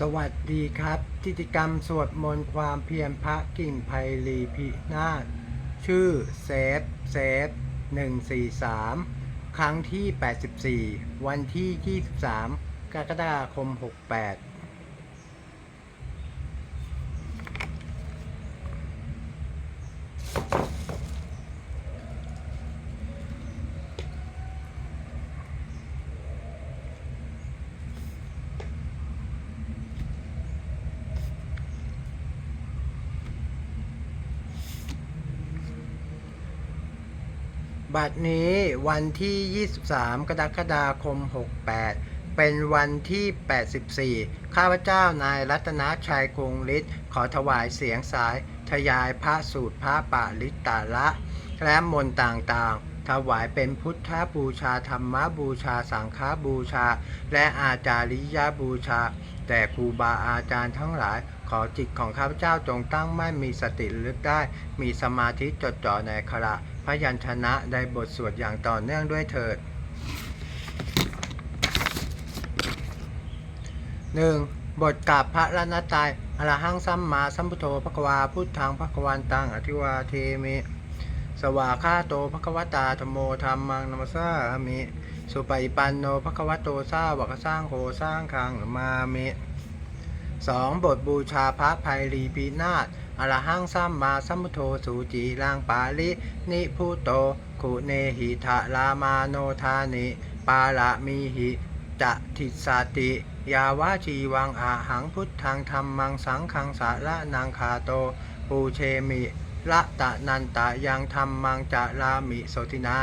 สวัสดีครับกิจกรรมสวดมนต์ความเพียรพระกิ่งไพลีพินาศชื่อเซฟเซฟ143 ครั้งที่ 84 วันที่ 23 กรกฎาคม 68 บัดนี้วันที่ 23 กรกฎาคม 68 เป็นวันที่ 84 ข้าพเจ้านายรัตนชัยคงฤทธิ์ขอถวายเสียงสาย ทยายพระสูตรพระปาลิตตาละ และมนต์ต่างๆ ถวายเป็นพุทธบูชาธรรมบูชาสังฆบูชา และอาจาริยบูชา แต่ครูบาอาจารย์ทั้งหลายขอจิตของข้าพเจ้าจงตั้งมั่นมีสติลึกได้ มีสมาธิจดจ่อในขณะ พยัญชนะในบทสวดอย่างต่อเนื่องด้วยเถิด 1. บทกราบพระรัตนตรัยอรหังสัมมาสัมพุทโธภควาพุทธังภควันตังอธิวาเทมิสวาคาโตภควตาธโมธรรมังนัมสสามิสุปฏิปันโนภควโตสาวกสร้างโคสร้างคังมามิ 2. บทบูชาพระภัยรีปีนาศ อรหังสัมมาสัมพุทโธสูจีลังปาลินิพุโตคุเนหิทะลามาโนทานิปาละมีหิจะทิสติ ยาวาจีวังอาหังพุทธังธรรมังสังฆังสาระนังคาโต ปูเชมิละตะนันตะยังธรรมังจะลามิโสตินา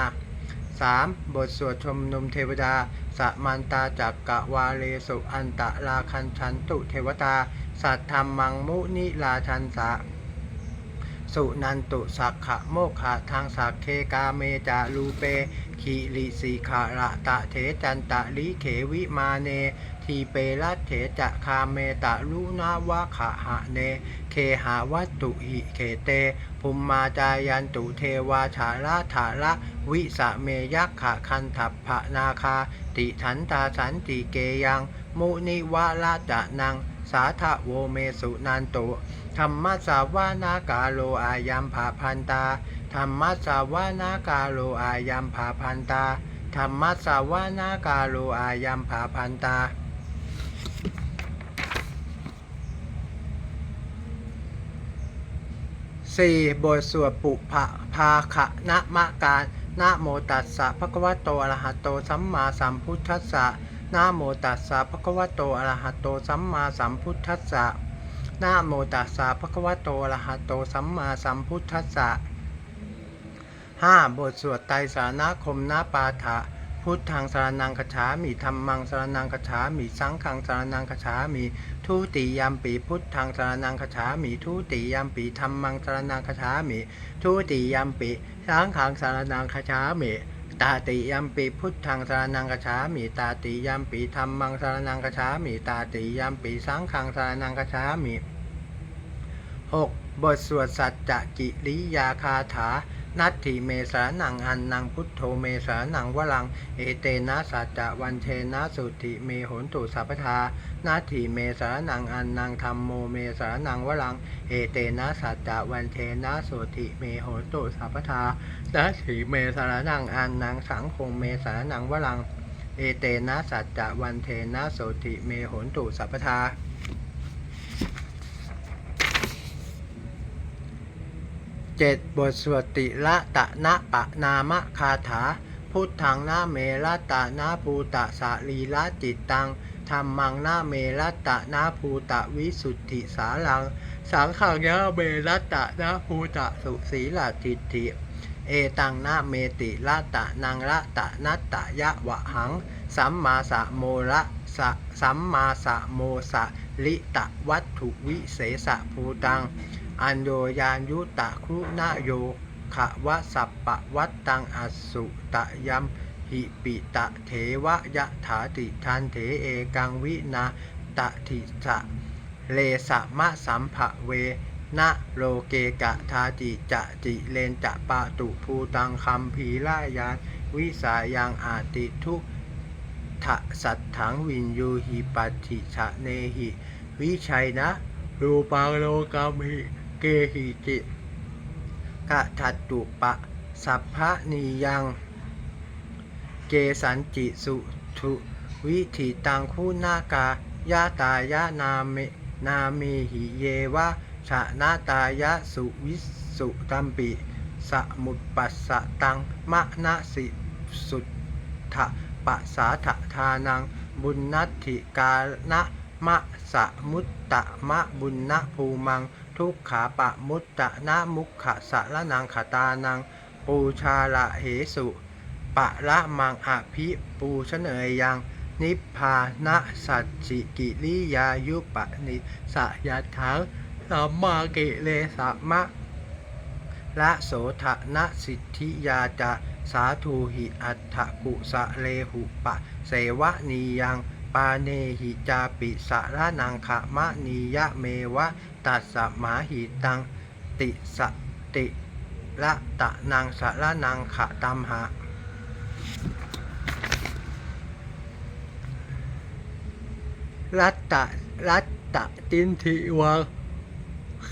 3. บทสวดชมนุมเทวดา สมันตาจักกะวาเลสุอันตะลาคันชันตุเทวตา สัทธรรมังมุนิลาชันสะสุนันตุสักขะโมกขะทางสักเคกาเมจาลูเปขีลิสีขาระตะเถจันตะลิเขวิมาเน ทีเปรัตเถจะคาเมตะลุนาวะขะหะเน เคหาวัตตุหิเขเตภุมมาจายันตุเทวาชาละถาละวิสะเมยักขะคันทัพพะนาคา ติทันตาสันติเกยัง มุนิวะละจะนัง สาทะโวเมสุนันตุธรรมสาวานากาโลอายัมภาพันตาธรรมสาวานากาโลอายัมภาพันตาธรรมสาวานากาโลอายัมภาพันตาสี่บทสวดปุพะภาขะนะมะการนะโมตัสสะภะคะวะโตอะระหะโตสัมมาสัมพุทธัสสะ นะโมตัสสะภะคะวะโตอะระหะโตสัมมาสัมพุทธัสสะนะโมตัสสะภะคะวะโตอะระหะโตสัมมาสัมพุทธัสสะห้าบทสวดไตรสารณคมนาปาฐะพุทธังสารนังคฉามิธรรมังสารนังคฉามิสังฆังสารนังคฉามิทุติยมปีพุทธังสารนังคฉามิทุติยมปีธรรมังสารนังคฉามิทุติยมปีสังฆังสารนังคฉามิ ตาติยัมปีพุทธังสารนังคจฉามิตาติยัมปีธรรมังสารนังคจฉามิตาติยัมปีสังฆังสารนังคจฉามิ 6. บทสวดสัจจกิริยาคาถา นัตถิเมสานังอันนังพุทโธเมสานังวลัง เอเตนะสัจจะวันเทนะสุติเมโหนตุสัพพทานาทีเมสานังอันนังธรรมโมเมสานังวลัง เอเตนะสัจจะวันเทนะสุติเมโหนตุสัพพทานาทีเมสานังอันนังสังคงเมสานังวลัง เอเตนะสัจจะวันเทนะสุติเมโหนตุสัพพทา เจ็ดบทสวดติละตะนะปะนามะคาถา พุทธังนาเมละตะนาภูตะสะลีละจิตตังธรรมังนาเมละตะนาภูตะวิสุทธิสาลัง สังขังนาเมละตะนาภูตะสุสีละจิตติเอตังนาเมติละตะนังละตะนัตตะยะวะหัง สัมมาสะโมละสะสัมมาสะโมสะลิตะวัตถุวิเศษภูตัง อันโยยานยุตะครุณโยขะวะสัปปะวัตตังอสุตะยัมหิปิตะเถวะยะถาติทันเถเอกังวินาตะทิสะเลสะมะสัมภะเวนะโลเกกะทาจิจะจิเลนจะปะตุภูตังคัมภีลายานวิสายังอาติทุทะสัตถังวินยูหิปัติชะเนหิ วิชัยนะรูปังโลกามิ เกหิจิกะทัตตุปะ สัพพะนียัง เกสันจิสุทุวิถิตังคุณากายาตายานาเมนาเมหิเยวะชะนาตายะสุวิสุตัมปิสมุปปัสสะตังมะนะสิสุทธะปัสสาทะทานัง บุญนัตถิกานะมะสะมุตตะมะบุญนะภูมัง ทุกขาปะมุตตะนะมุขะสะละนังขตานัง ปูชาละเหสุ ปะละมังอภิปูชเนยยัง นิพพานะสัจจิกิริยายุปะนิสยทังสัมมากิเลสมะละโสทะนะสิทธิยาจะสาธุหิอัฏฐกุสะเลหุปะ เสวะนียัง ปาเนหิจาปิสะระนังขะมะนียะเมวะตัสสะมาหิตังติสติละตะนังสะระนังขะตัมหะรัตตะรัตตะตินทิวัง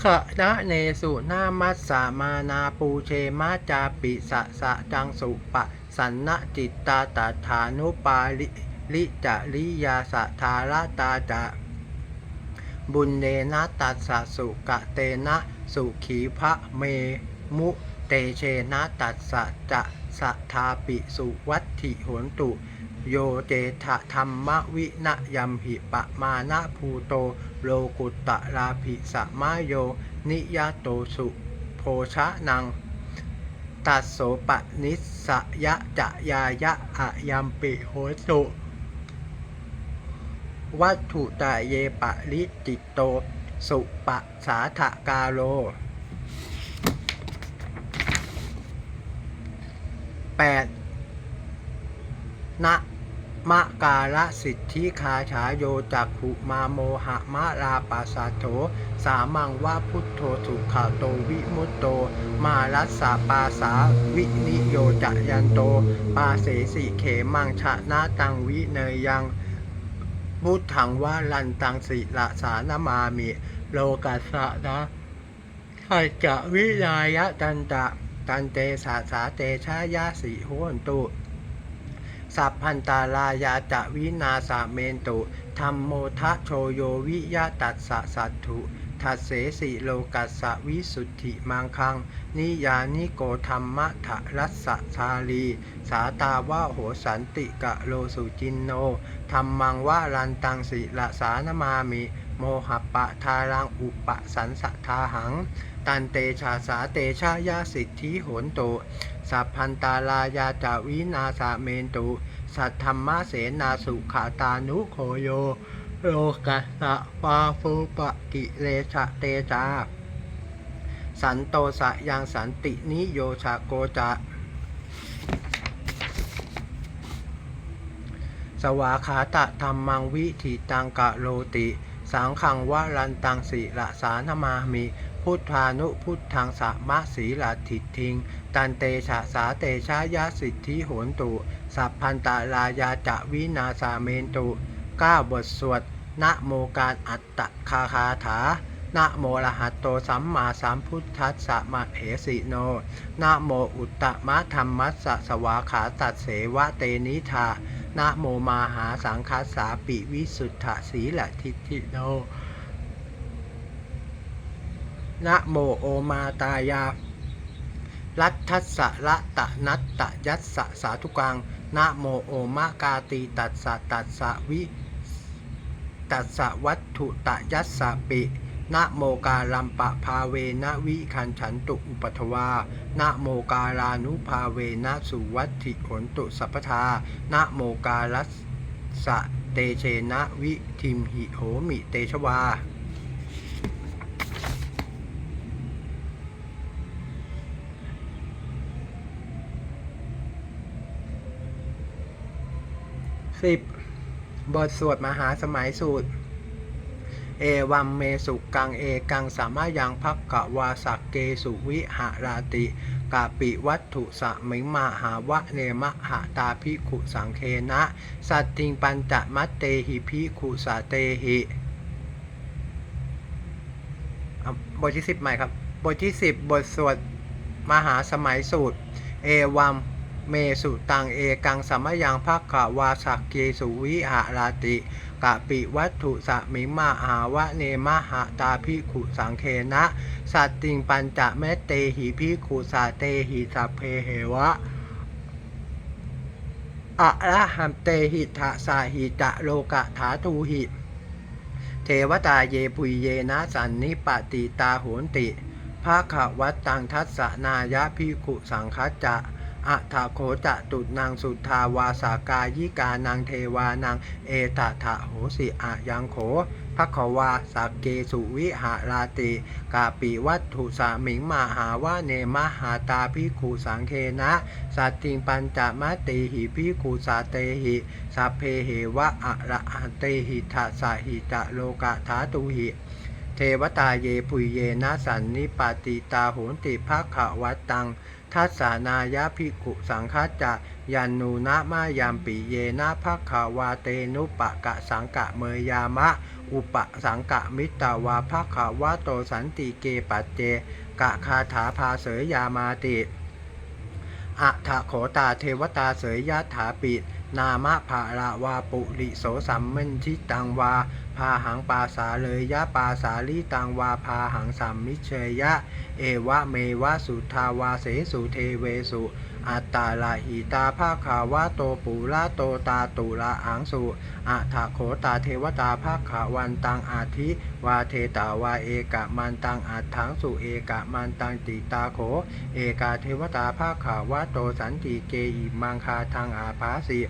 ขะนะเนสุนามัสสามานาปูเชมาจาปิสะสะจังสุปะสันนะจิตตาตถานุปาลิ ลิจาริยาสะทาราตาจะบุญเนนะตัสสะสุกะเตนะสุขีพระเมมุเตเชนะตัสสะจะสัทธาปิสุวัตถิโหนตุ โยเจทะธรรมวินยัมหิปะมานะภูโตโลกุตตะลาภิสมาโย นิยโตสุโพชะนัง ตัสโสปนิสสยะจะยายะอะยัมปิโหตุ วัตถุตะเยปะลิจิตโต สุปะสาทะกาโล 8. นะมะกาลสิทธิคาฉาโยจักขุมาโมหะมะลาปัสสะโถ สามังว่าพุทโธสุขะโตวิมุตโต มารัสสะปาสาวินิโยจะยันโต ปาเสสิเขมังชะนาตังวิเนยยัง พุทธังว่าลันตังสิละสานมามิ โลกัสสะนะขัจจะวินายะตันตะตันเตสาสาเตชะยะสีโหนตุ สัพพันตาลายาจะวินาสาเมนตุธรรมโมทะโชโยวิยะตัสสะสัตถุ ทัสเสสิโลกัสสวิสุทธิมังคัง นิยานิโกธรรมะทะรัสสะชาลี สาตาวะโหสันติกะโลสุจินโนธรรมังวะรันตังสิละสานมามิ โมหะปะทารังอุปะสันสะทาหัง ตันเตชาสาเตชะยาสิทธิโหนตุสัพพันตาลายาจาวินาสาเมนตุ สัทธรรมะเสนาสุขาตานุโคโย โลกัสสะปาฟูปะกิเลชะเตจา สันโตสะยังสันตินิโยชะโกจะ สวาขาตะธรรมังวิถิตังกะโลติ สังขังวะรันตังสิละสานมามิพุทธานุพุทธังสะมะสีลาทิทิง ตันเตชะสาเตชะยะสิทธิโหนตุ สัพพันตาลายาจะวินาสาเมนตุ 9 บทสวดนะโมการอัตตะคาคาถานะโมรหัตโตสัมมาสัมพุทธัสสะมะเหสิโนนะโมอุตตมะธรรมัสสะสวาขาตัดเสวะเตนิธานะโมมาหาสังคัสสาปิวิสุทธสีละทิฏฐิโนนะโมโอมาตายา รัตทัสสะละตะนัตตะยัสสะสาธุกังนะโมโอมากาตีตัสสะตัสสะวิ ตัสสะวัตถุตะยัสสะปินะโมกาลัมปะภาเวนะวิคันฉันตุอุปทวานะโมกาลานุภาเวนะสุวัตถิโหนตุสัพพทานะโมกาลัสสะเตเชนะวิทิมหิโหมิเตชวา สิบ บทสวดมหาสมัยสูตร เอวัมเมสุกังเอกังสามารยังพักกะวาสักเกสุวิหาราติกาปิวัตถุสมิงมาหาวะเนมะหาตาพิขุสังเคนะ สัตติงปัญจมัตเตหิพิขุสาเตหิบทที่สิบใหม่ครับ บทที่สิบบทสวดมหาสมัยสูตร เอวัม เมสุตังเอกังสมยังภคาวาสักเกสุวิหาราติกะปิวัตถุสมิมาหาวะเนมหะตาพิขุสังเคนะสัตติงปัญจะเมตเตหิพิขุสาเตหิสัพเพเหวะอะระหัมเตหิทะสาหิจะโลกะถาทูหิเทวตาเยปุยเยนะสันนิปติตาโหนติภาขวัตตังทัสสนายะพิขุสังคัจจะ อัฏฐโขจะตุนางสุทธาวาสากายิกานางเทวานางเอตถะโหสิอะยังโขภขวาสักเกสุวิหาราติกาปิวัตถุสามิงมาหาวะเนมหาตาพิขุสังเคนะสัตติงปัญจมติหิพิขุสาเตหิสัพเพเหวะอะระหะเตหิทัสหิจะโลกะถาตุหิเทวตาเยปุยเยนะสันนิปติตาโหนติภาขวัตตัง ทัสสานายะภิกขุสังฆาจะยันนูนะมายามปีเยนะภาขาวาเตนุปะกะสังกะเมยามะ อุปสังกะมิตาวาภาขาวาโตสันติเกปัจเจ กะคาถาพาเสยยามาติอะทะโขตาเทวตาเสยยะถาปิด นามะภาราวาปุริโสสัมมันชิตังวา พาหังปาสาเลยยะปาสาลีตังวา พาหังสัมมิเชยยะ เอวะเมวะสุทาวาเสสุเทเวสุ อัตตาลาหิตาภาคาวะโตปุระโตตาตุละอังสุอะทะโขตาเทวตาภาขาวันตังอาทิวาเทตาวาเอกะมันตังอัฏฐังสุเอกะมันตังติตาโข เอกาเทวตาภาขาวะโตสันติเกอิมังคาทางอาภาสิ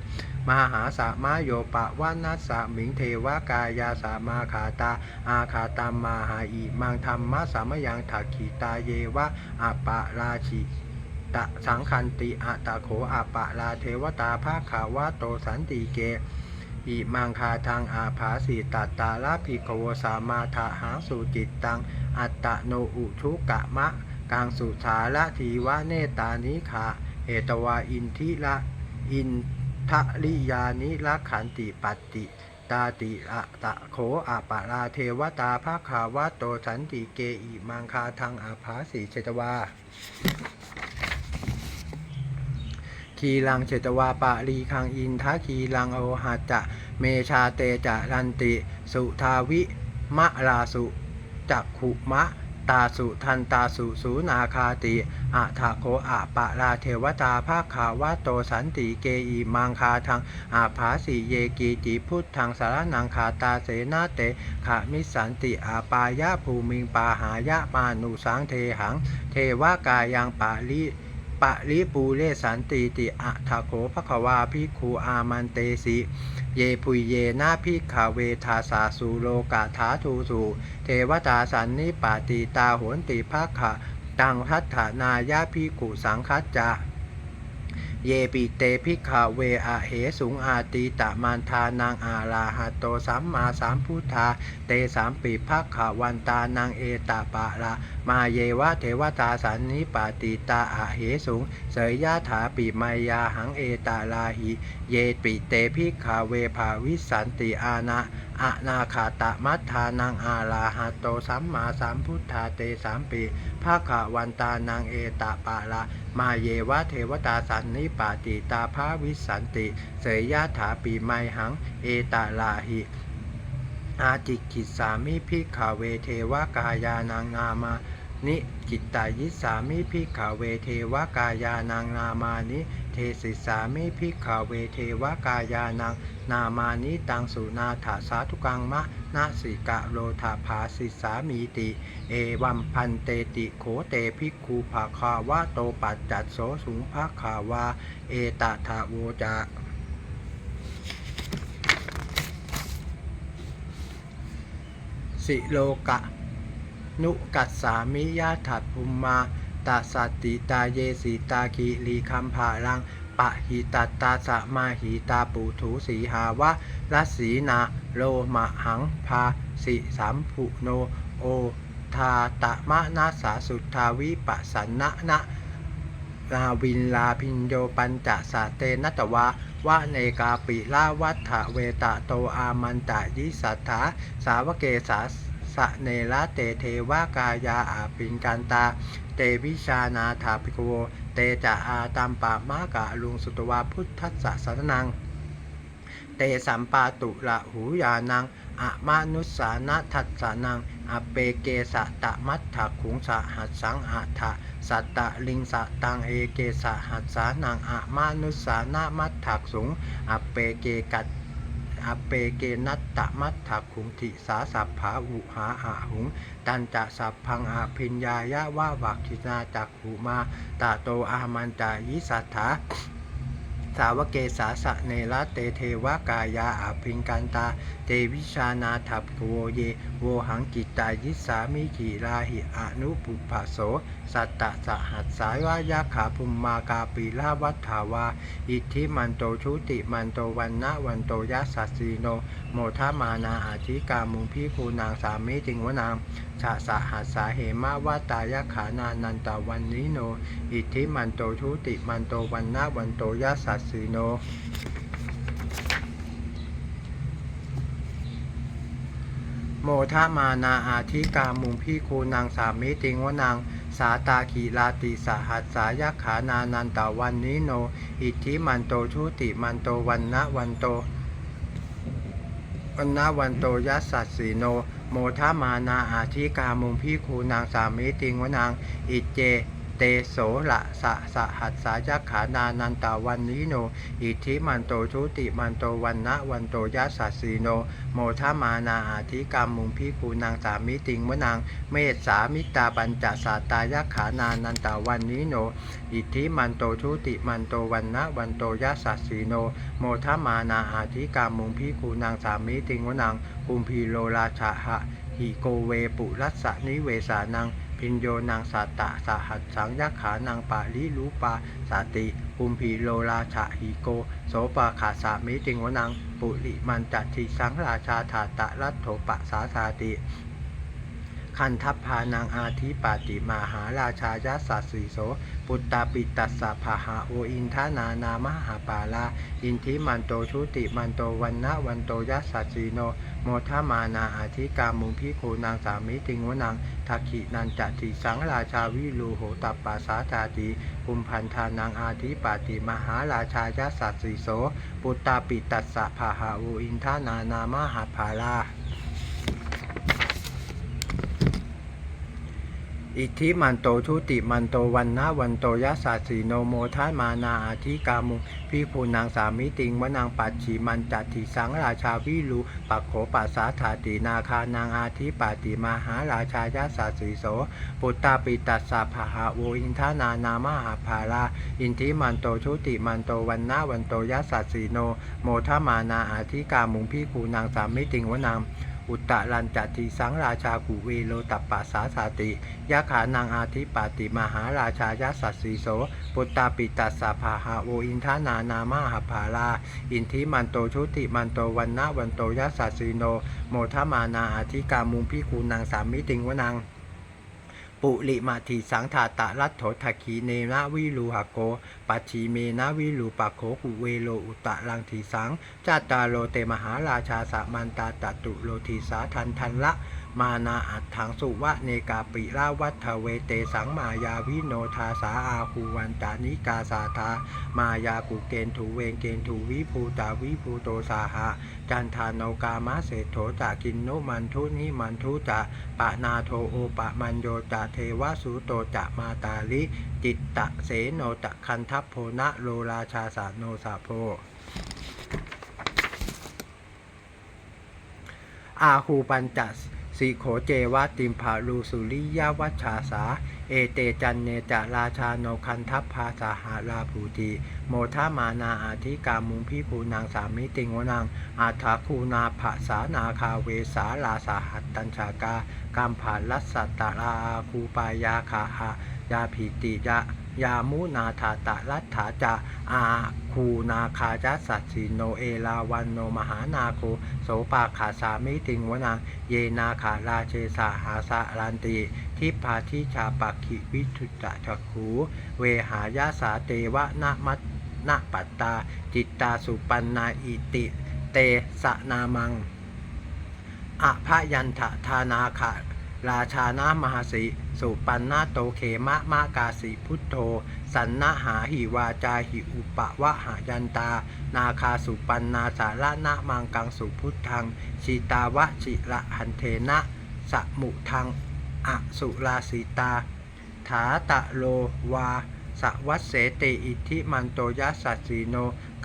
มหาสามาโยปะวานัสสะมิงเทวกายาสามาขาตา อาคาตามมาหาอิมังธรรมะสามยังถักขีตาเยวะอาปะราชิ ตะสังคันติอะตะโขอาปะลาเทวตาภาขาวะโตสันติเกอิมังคาทางอาภาสิตัตตาลาภิกขโวสามาทาหาสุจิตตัง อัตตะโนอุชุกะมะกังสุสาละทีวะเนตานิขาเหตวาอินทิละอินทะลิยานิละขันติปัตติตาติอะตะโขอาปะลาเทวตาภาคาวะโตสันติเกอิมังคาทางอาภาสีเชตวา คีลังเจตวาปะรีคังอินทะคีลังโอหัจจะเมชาเตจะรันติ สุทาวิมะราสุจักขุมะตาสุทันตาสุสูนาคาติอะทะโคอะปะลาเทวตาภาคาวะโตสันติเกอีมังคาทังอาภาสีเยกีจิพุทธังสารนังคาตาเสนาเตขะมิสันติอาปายะภูมิงปาหายะมานุสังเทหัง เทวกายังปาลิ ปะริปูเลสันติติอะทาโขภควาพิคูอามันเตสิ เยปุยเยนาพิกขเวทาสาสูโลกาถาทูสูเทวตาสันนิปาติตาโหนติภาขะตังทัตถานายาพิกุสังคัจจะ เยปิเตพิกขเวอะเหสุงอาติตะมันทานังอาลาหะโตสัมมาสัมพุทธาเตสามปิภาขวันตานังเอตาปะละมาเยวะเทวตาสันนิปาติตาอะเหสุงเสยยะถาปิมายาหังเอตาลาหิเยปิเตพิกขาเวภาวิสันติอานะอะนาคาตะมัทธานังอาลาหะโตสัมมาสัมพุทธาเตสามปีภาขวันตานังเอตาปะละ มาเยวะเทวตาสันนิปาติตาภาวิสันติ เสยยะถาปีไมหัง เอตาลาหิอาจิกิสามิพิกขเวเทวกายานังนามานิจิตตายิสามิพิกขเวเทวกายานังนามานิเทศิสามิพิกขเวเทวกายานังนามานิตังสุนาถาสาธุกังมะ นาสิกะโลธาภาสิสามีติ เอวัมพันเตติโขเตภิกขุภาคาวะโตปัจจัตโสสุงภาคาวาเอตถาโวจะสิโลกะ นุกัสสามิยาถัดภูมมาตาสัตติตาเยสีตาคีลีคัมภาลัง ปะหิตัตตาสะมาหิตาปูถูสีหาวะรัสีนาโลมะหังพาสิสัมผุโนโอทาตะมะนาสาสุทาวิปัสสนะนะนาวินลาพินโยปัญจสาเตนัตวาวะเนกาปิลาวัฏฐเวตะโตอามันตะยิสัทธาสาวเกสาสะเนระเตเทวากายาอาปินกันตา เตวิชานาถาภิกโว เตจะอาตัมปะมากะลุงสุตวาพุทธัสสะสรนัง เตสัมปาตุละหูยานังอะมานุสานะทัสสานังอเปเกสะตะมัตถะขุงสะหัสสังอะทะสัตตะลิงสะตังเอเกสะหัสสานังอะมานุสสานะมัตถะสุงอเปเกกัต อเปเกนัตตะมัตถะขุงติสาสัพผาอุหาอะหุง ตันจะสัพพังอาพิญญายะว่าวักขินาจักหุมาตาโตอามันจายิสัทธา สาวเกสาสะเนระเตเทวกายาอาพิงกันตา เตวิชานาทัพโกเย โวหังกิตายิสามิขีราหิอนุปุปปะโส สัตตะสหัสสายวายาขาภุมมากาปีลาวัฏฐาวา อิทธิมันโตชุติมันโตวันนะวันโตยัสสสสีโน โมทามานาอาธิกามุงพี่คูนางสามิจิงวนาง ชะสะหัสสาเหมาวาตายาขานานันตวันนิโน อิทธิมันโตชุติมันโตวันนะวันโตยัสสสสีโนโมทามานาอาธิกามุงพี่คูนางสามิติงวนางสาตาขีลาติสหัสสายาขานานันตวันนิโน อิทธิมันโตชุติมันโตวันนะวันโตวันนะวันโตยัสสัสสีโน โมทามานาอาธิกามุงพี่คูนางสามิติงวนางอิเจเตโสละสะสะหัสสายักขานานันตาวันนิโน อิทธิมันโตชุติมันโตวันนะวันโตยัสสัสสีโน โมทามานาอาธิกรรมมุงพี่คูนางสามิติงวนางเมษสามิตาปัญจสาตายาขานานันตาวันนิโน อิทธิมันโตชุติมันโตวันนะวันโตยัสสัสสีโน โมทามานาอาธิกรรมมุงพี่คูนางสามิติงวนาง อุมพีโลราชาหะหิโกเวปุรัสสนิเวสานัง พินโยนางสัตตะสหัสสังยักขานางปาลิลูปาสาติอุมพีโลราชาหิโก โสปาขาสามิติงวนัง ปุริมันจัติสังราชาถาตะรัตโถปะสาสาติ คันทัพพานางอาทิปาติมาหาราชายาสัสสีโส ปุตตาปิตัสสะภาหาโออินทานานามหาปาลา อินทิมันโตชุติมันโตวันนะวันโตยัสสัสสีโน โมทามานาอาธิกามุงพิโคนางสามิติงวนางทักขินันจติสังราชาวิลูโหตัปปาสาจาติกุมพันธานางอาทิปาติมหาราชายาสัสสีโส ปุตตาปิตัสสะภาหาโออินทานานามหาภาลา อิทธิมันโตชุติมันโตวันนะวันโตยัสสาสีโนโมทามานาอาธิกามุพี่ภูนางสามิติงวนางปัจฉิมันจัตติสังราชาวิลูปักโขปัสสาถาตินาคานางอาธิปาติมาหาราชายัสสาสีโส ปุตตาปิตัสสะภาหาโวอินทานานามหาภาลาอินทิมันโตชุติมันโตวันนะวันโตยัสสาสีโนโมทามานาอาธิกามุพี่ภูนางสามิติงวนาง อุตตะลันจัตติสังราชากุเวโลตัปปาสาสาติยะขานางอาทิปาติมหาราชายาสัสสีโสปุตตาปิตัสสะภาหาโออินทานานามาหภาลาอินทิมันโตชุติมันโตวันนาวันโตยสัสสีโน โมทมานาอาทิกามุงพิคูนางสามมิติงวนาง ปุริมาทิสังถาตะรัตโถทักขีเนนะวิลูหโกปัชีเมนะวิลูปะโขกุเวโลอุตะลังทีสังจัตตาโลเตมหาราชาสามันตาตตุโลทีสาทันทันละ มานาอัตถังสุวะเนกาปิราวัฏเวเตสังมายาวิโนทาสาอาคูวันตานิกาสาธามายากุเกณถูเวงเกณถูวิภูตาวิภูโตสาหะจันทานโนกามะเศรษโถจากินโนมันทุนิมันทุจะปะนาโทโอปะมันโยจะเทวสุโตจะมาตาลิ จิตตะเสโนตะคันทัพโพนะโลราชาสาโนสาโพอาหูปัญจส โขเจวะติมภาลูสุริยวัชชาสา เอเตจันเนจะราชาโนคันทัพพาสาหาลาภูติโมทามานาอาธิกามุงพิภูนางสามิติงวนางอาทาคูนาภาสานาคาเวสาลาสาหัตตัญชากากามผาลัสสัตตาราคูปายาคาหายาภิติยะ ยามุนาถาตะรัตถาจาอาคูนาคาจัสสัสิโนเอลาวันโนมหานาโคโสปาขาสามิติงวนางเยนาขาราเชสาหาสารันติทิพาทิชาปักขิวิทุจจะจักขูเวหายาสาเตวะนะมัตนะปัตตา จิตตาสุปันนาอิติ เตสะนามังอภยันทธานาคา ราชานามหาสีสุปันนาโตเขมะมะกาสีพุทโธ สันนะหาหิวาจาหิอุปะวะหายันตา นาคาสุปันนาสาระนะมังกังสุพุทธังชีตาวะชิระหันเทนะสมุทังอสุราสีตา ถาตะโลวาสวัสเสเตอิทิมันโตยัสสสีโน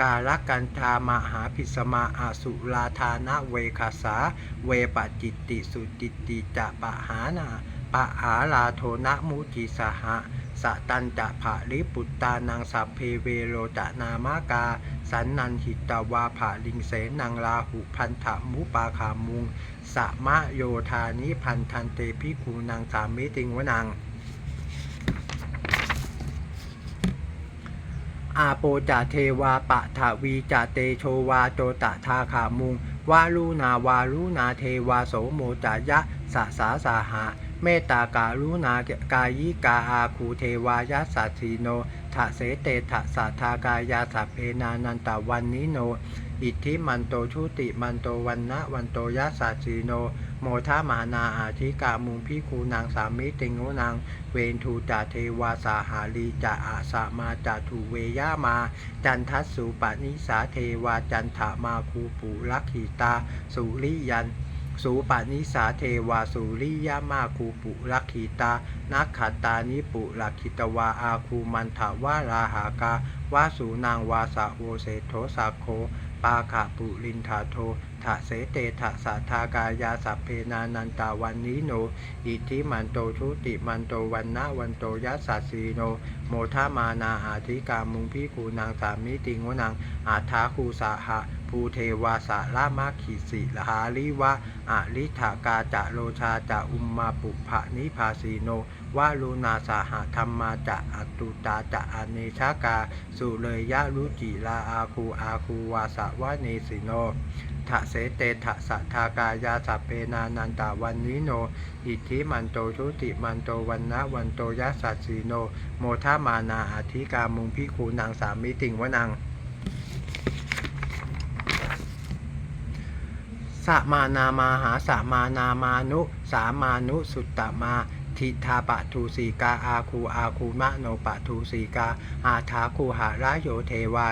กาลกันธามหาพิสมาอาสุลาธานะเวคาสา เวปจิตติสุจิตติจะปะหานาปะหาลาโทนะมุจิสหะสะตันจะภะริปุตตานังสัพเพเวโรจะนามากา สันนันหิตวาภาลิงเสนังลาหุพันธะมุปาขามุงสะมะโยธานิพันธันเตพิคูนางสามิติงวนัง อาโปจาเทวาปะทะวีจาเตโชวาโจตะทาขามุง วาลูนาวาลูนาเทวาโสโมจายะสะสาสาหา เมตตาการุณากายิกาอาคูเทวายะสัตสีโนทะเสเตทะสัทธากายาสัพเพนานันตวันนิโน อิทธิมันโตชุติมันโตวันนะวันโตยะสัตสีโน โมทามานาอาทิกามุงพิคูนางสามิติงโนางเวนทูจาเทวาสาหาลีจะอาสามาจาทูเวยามา จันทัสสุปนิสาเทวาจันทามาคูปุลักขีตา สุริยันสูปนิสาเทวาสุริยามาคูปุลักขีตา นักขัตตานิปุลักขิตวาอาคูมันถาวาราหากาวาสูนางวาสะโวเศโทสาโค ปาขะปุลินทาโท ทะเสเตทะสาทากายาสัพเพนานันตาวันนี้โน อิทธิมันโตชุติมันโตวันนะวันโตยัสสสสีโน โมทามานาอาธิกามุงพิคูนางสามิติงวนังอาทาคูสาหะภูเทวาสาลามาขิสิลหาลิวะอาลิธากาจะโลชาจะอุมมาปุภะนิพาสีโนวาลุนาสาหธรรมาจะอัตตุตาจะอเนชากา สุเลยยะรุจิลาอาคูอาคูวาสาวะเนสิโน ทะเสเตทะสัทธากายาสัพเพนานันตาวันนิโน อิทธิมันโตชุติมันโตวันนะวันโตยัสสัสสีโน โมทามานาอาธิกามุงพิคูนางสามิติงวนังสมานามาหาสมานามานุสามานุสุตตมาทิทาปะทูสีกาอาคูอาคูมะโนปะทูสีกาอาทาคูหาราโยเทวา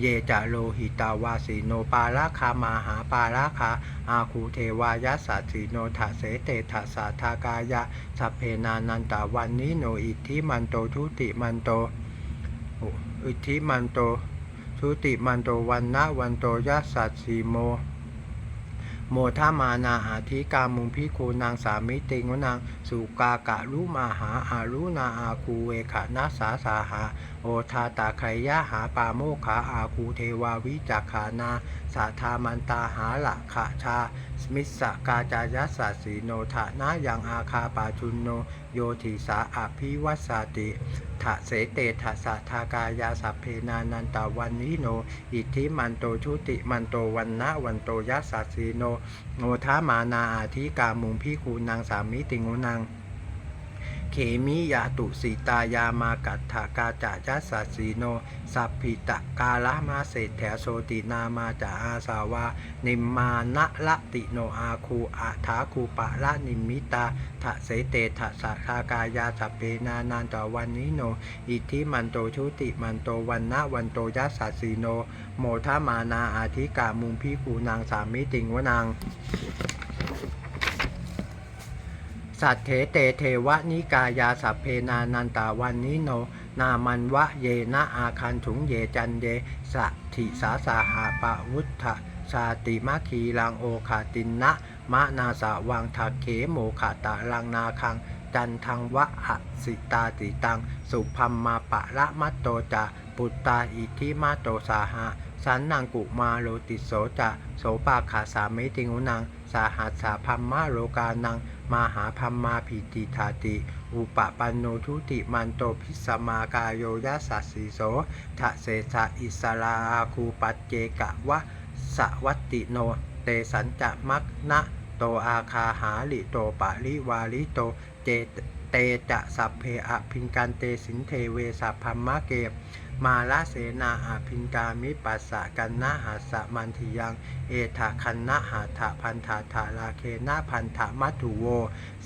เยจะโลหิตาวาสีโนปาราคามาหาปาราคาอาคูเทวายาสสะสีโนทาเสเตทาสาทากายะสัพเพนานันตาวันนี้โนอิทธิมันโตทุติมันโตอิทธิมันโตทุติมันโตวันนะวันโตยาสัสีโม โมทามานาอาธิกามุงพิคูนางสามิติงวนางสุกากะรุมาหาอารุนาอาคูเวขานาสาสาหาโอทาตาไคยะหาปาโมขาอาคูเทวาวิจักขานาสาธามันตาหาละขะชา สมิสสกาจายัสสสีโนทะนะยังอาคาปาชุนโนโยธิสาอภิวัสติทะเสเตทะสะทากายาสัพเพนานันตาวันนิโน อิทธิมันโตชุติมันโตวันนะวันโตยัสสสีโนโนทามานาอาธิกามุงพิคูนางสามิติงโนนาง เขมิยาตุสีตายามากัตถากาจายัสสสีโน สัพพิตะกาละมาเศรษฐโสตินามาจาอาสาวา นิมมานะละติโนอาคูอาทาคูปะละนิมิตาทะเสเตทะสะทากายาสัพเพนานันตวันนิโน อิทิมันโตชุติมันโตวันนะวันโตยัสสสีโน โมทามานาอาธิกามุงพิคูนางสามิติงวนาง สัตเถเตเทวนิกายาสัพเพนานันตาวันนิโน นามันวะเยนะอาคันถุงเยจันเยสัทิสาสาหาปะวุฒะชาติมะคีลังโอคาตินนะมะนาสาวังทักเขโมขาตะลังนาคังจันทังวะหสิตาติตัง สุพัมมาปะละมัตโตจะปุตตาอิทิมาโตสาหะสันนังกุมาโลติโสจะโสปาขาสามิติงุนัง สาหัสสาพัมมาโลกานัง มาหาพัมมาภิติธาติ อุปปันโนทุติมันโตพิสมากายโยยัสสสสีโสทะเสสะอิสลาอาคูปัจเจกะวะสวัตติโน เตสัญจะมักนะโตอาคาหาลิโตปะริวาลิโตเจเตจะสัพเพอภิงกันเตสินเทเวสัพพัมมะเก มาลาเสนาอาพินกามิปัสสะกันนะหาสะมันทิยัง เอทาคันนะหาถะพันธาถาลาเคนะพันธะมัตุโว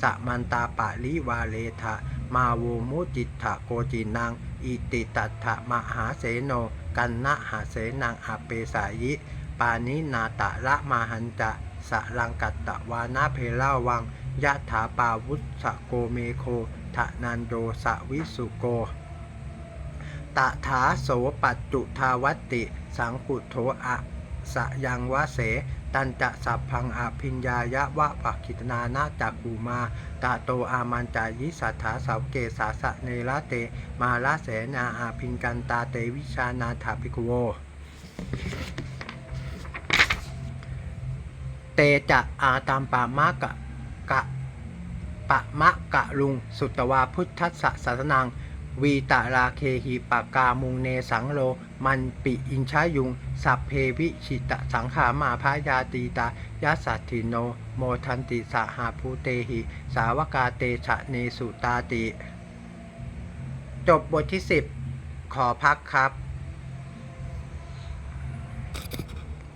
สะมันตาปะลิวาเลทะมาโวมุจิตถะโกจินัง อิติตัตถะมหาเสโน กันนะหาเสนังอาเปสายิ ปานินาตะละมาหันจะสะลังกัตตะวานาเพลาวังยะถาปาวุสสะโกเมโคทะนันโดสะวิสุโก ตถาโสปัจจุทาวัติ สังกุโทอะสยังวะเส ตันจะสัพพังอาพิญญายะวะปักขิตนานาจักกูมาตาโตอามันจายิสัทธาสาวเกสาสะเนระเต มาลาเสนาอาพินกันตาเตวิชานาถาภิกุโว เตจะอาตามปามะกะกะปะมะกะลุง สุตวาพุทธัสสะสสนัง วีตาราเคหิปากามุงเนสังโล มันปิอินชายุง สัพเพวิชิตะสังขามาพายาตีตายาสัตถิโน โมทันติสหาภูเตหิ สาวกาเตชะเนสุตาติ จบบทที่ 10 ขอพักครับ